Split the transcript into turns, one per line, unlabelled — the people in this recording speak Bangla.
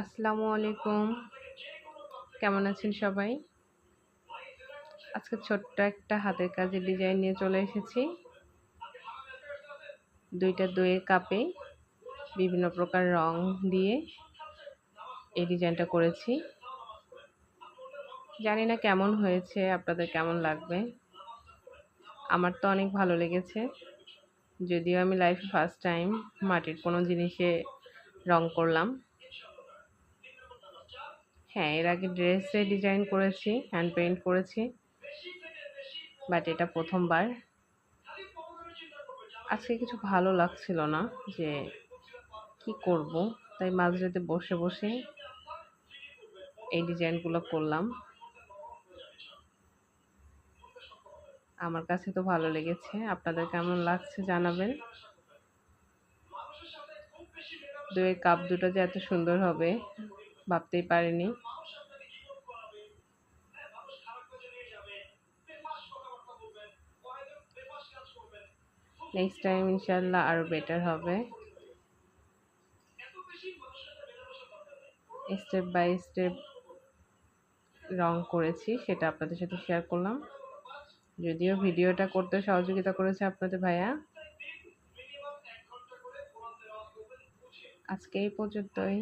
আসসালামু আলাইকুম। কেমন আছেন সবাই? আজকে ছোট্ট একটা হাতের কাজের ডিজাইন নিয়ে চলে এসেছি। দুইটা দইয়ের কাপে বিভিন্ন প্রকার রং দিয়ে এই ডিজাইনটা করেছি। জানি না কেমন হয়েছে, আপনাদের কেমন লাগবে? আমার তো অনেক ভালো লেগেছে। যদিও আমি লাইফে ফার্স্ট টাইম মাটির কোনো জিনিসে রং করলাম। হ্যাঁ এর আগে ড্রেসে ডিজাইন করেছি হ্যান্ড পেইন্ট করেছি বাট এটা প্রথমবার। আজকে কিছু ভালো লাগছিল না যে কি করব, তাই মাঝরাতে বসে বসে এই ডিজাইনগুলো করলাম। আমার কাছে তো ভালো লেগেছে, আপনাদের কেমন লাগছে জানাবেন। দুই কাপ দুটো যে এত সুন্দর হবে ভাবতেই পারিনি। নেক্সট টাইম ইনশাল্লাহ আরও বেটার হবে। স্টেপ বাই স্টেপ রং করেছি, সেটা আপনাদের সাথে শেয়ার করলাম। যদিও ভিডিওটা করতে সহযোগিতা করেছে আপনাদের ভাইয়া। আজকে এই পর্যন্তই।